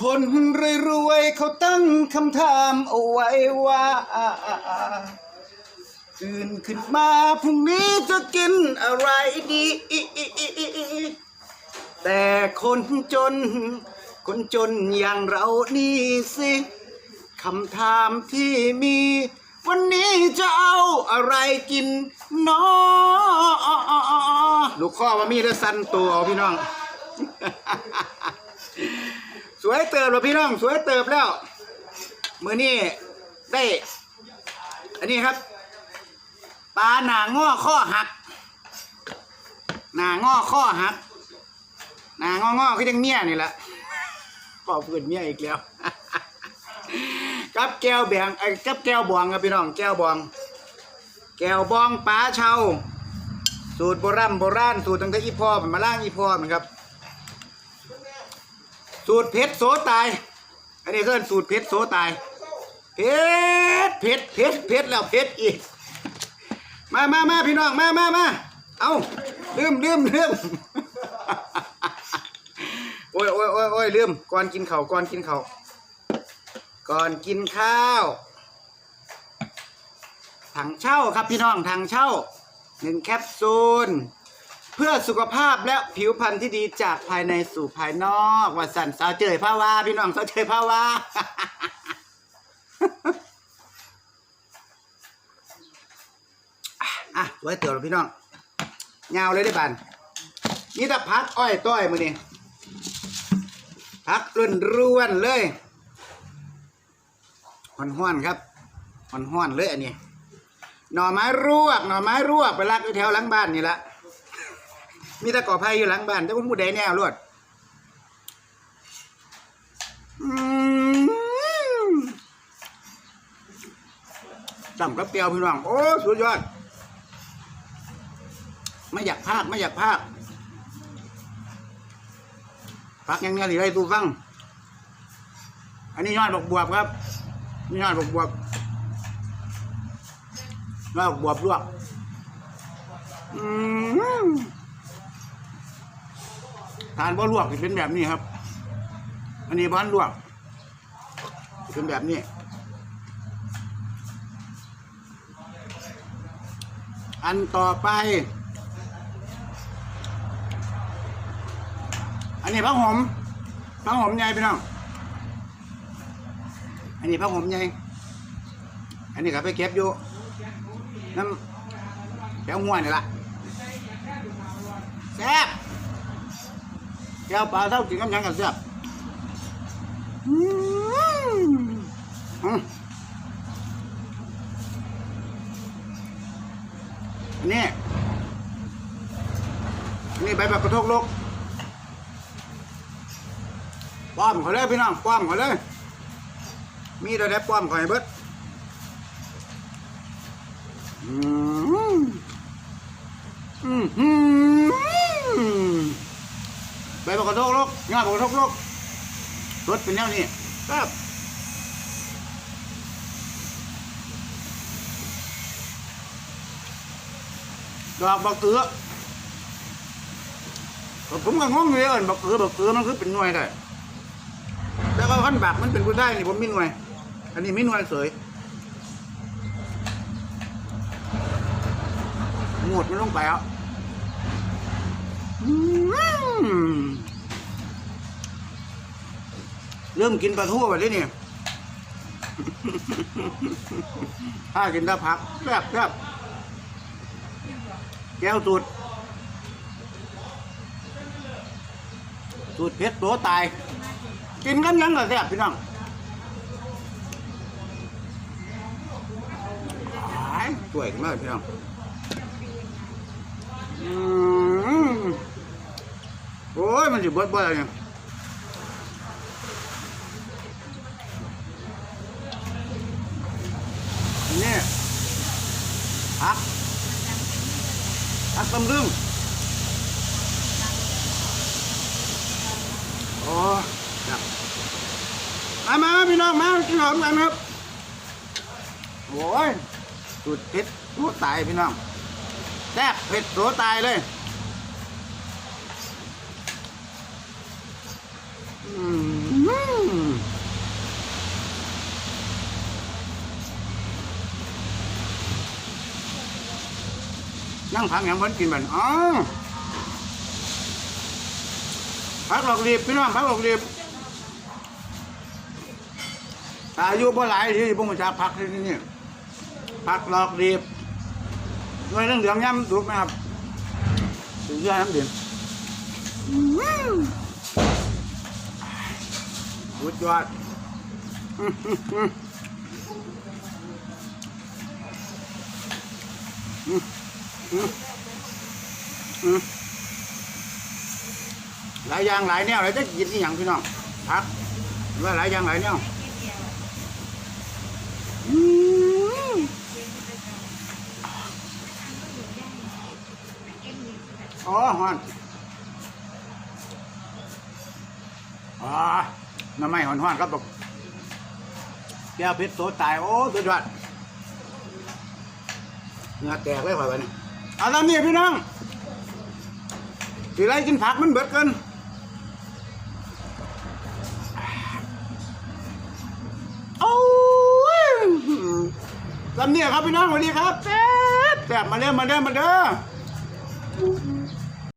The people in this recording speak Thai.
คนรวยๆเขาตั้งคำถามเอาไว้ว่า ตื่นขึ้นมาพรุ่งนี้จะกินอะไรดี แต่คนจน คนจนอย่างเรานี่สิคำถามที่มี วันนี้จะเอาอะไรกินเนาะลูกข้อว่ามีแล้สั้นตัวเอาพี่น้อง สวยเติบแล้วพี่น้องสวยเติบแล้วมือนี้ได้ อันนี้ครับปลาหนาง้อข้อหักหนาง้อข้อหัก หนางองอคือจังเมียนี่แหละขอเพื่อนเมียอีกแล้วกับแก้วแบงไอ้กับแก้วบองครับพี่น้องแก้วบอง แก้วบองป้าเชาสูตรโบราณโบราณสูตรตั้งแต่อีพ่อมันมาล่างอีพ่อมันครับ สูตรเพชรโสตาย อันนี้คือสูตรเพชรโสตายเพชรเพชรเพชรเพชรแล้วเพชรอีก มามามาพี่น้องมามามาเอาลืมลืมลืมโอ้ยโอ้ยโอ้ยโอ้ยลืมก่อนกินเข้าก่อนกินเข้าก่อนกินข้าว ถังเช่าครับพี่น้องถังเช่าหนึ่งแคปซูล เพื่อสุขภาพและผิวพรรณที่ดีจากภายในสู่ภายนอกว่าสันสาวเจยผ้าว่า พี่น้องสาวเจยผ้าว่า อะไว้เตือนพี่น้องเงาเลยได้บันนี่ถ้าพักอ้อยต้อยมือนี่พักร่วนร่วนเลยห่อนห้อนครับห่อนห้อนเลยอันนี้หน่อไม้รวกหน่อไม้รวกไปรักอยู่แถวหลังบ้านนี่ละ มีแตะกอไผ่อยู่หลังบ้านแต่ผมผู้ใดแนวรวดต่ำกับเปรียวพี่น้อง โอ้สุดยอด ไม่อยากพากไม่อยากพากพักยังไงหรือไรตูฟัง อันนี้ยอดดอกบวบครับนี่ยอดดอกบวบยอดดอกบวบลวก อืม ทานบ่ลวกสิเป็นแบบนี้ครับ อันนี้บ้านลวกเป็นแบบนี้ อันต่อไป อันนี้ผักหอมผักหอมใหญ่พี่น้องอันนี้ผักหอมใหญ่อันนี้ก็ไปเก็บอยู่น้ำแก้วง่วนนี่ละแซ่บ ก้วปลาเท่ากินกับหยังกันแซ่บอืมอืมอันนี่อันนี้ใบแบบกระทกโลกป้อมเขาเลยพี่น้องป้อมเขาเลย มีแต่ได้ป้อมเขาให้เบิดอืมอืม บบักกระทกลกงาบักกระทกลกรสเป็นแนวนี้ครับดอกบักเกือผมก็งงอยู่เลยเอิ้นบักเกือบักเกือมันคือเป็นหน่วยได้แล้วก็ขั้นบักมันเป็นผู้ได้นี่ผมมีหน่วย อันนี้มีหน่วยเสยหมดมันลงไปอะอืม เริ่มกินปลาทูไปแล้นี่ถ้ากินได้พักแซ่บแซ่บแก้วสูตรสูตรเพชรโตตาย กินกันยังก็แซ่บพี่น้องสวยมากพี่น้องอืมโอ้ยมันจะเบิดบิดอะไรเนี่ยนี่ พักพักตำลึงโอ้ครับมามาพี่น้องมากินหอมกันครับโอ้ยสุดเผ็ดตัวตายพี่น้องแซ่บเผ็ดตัวตายเลยอืม นั่งพักอย่างเพิ่นกินบันอ๋อพักหลอกรีบพี่น้องพักหลอกรีบอายุบ่หลายที่พวกมันจะพักที่นี่พักหลอกรีบด้วยเรื่องเหลืองย่ำถูกไหมครับถึงยอดน้ำดื่มสุดยอดอื้อ หลายอย่างหลายแนวเลายจะกินอีหยังพี่น้องพักว่าหลายอย่างหลายแนวอื้ออ๋อฮอนอ๋อน้ำไม่หอนหอนครับบอกแก้วเพชรโสตาย โอ้สุดยอดเนื้อแตกเลยข่อยวันนี้ เอาตามนี้พี่น้องสิไรกินผักมันเบิดกันโอ้ยลำเนี่ยครับพี่น้องสวัสดีครับแซ่บแซ่บมาเด้อมาเด้อมาเด้อ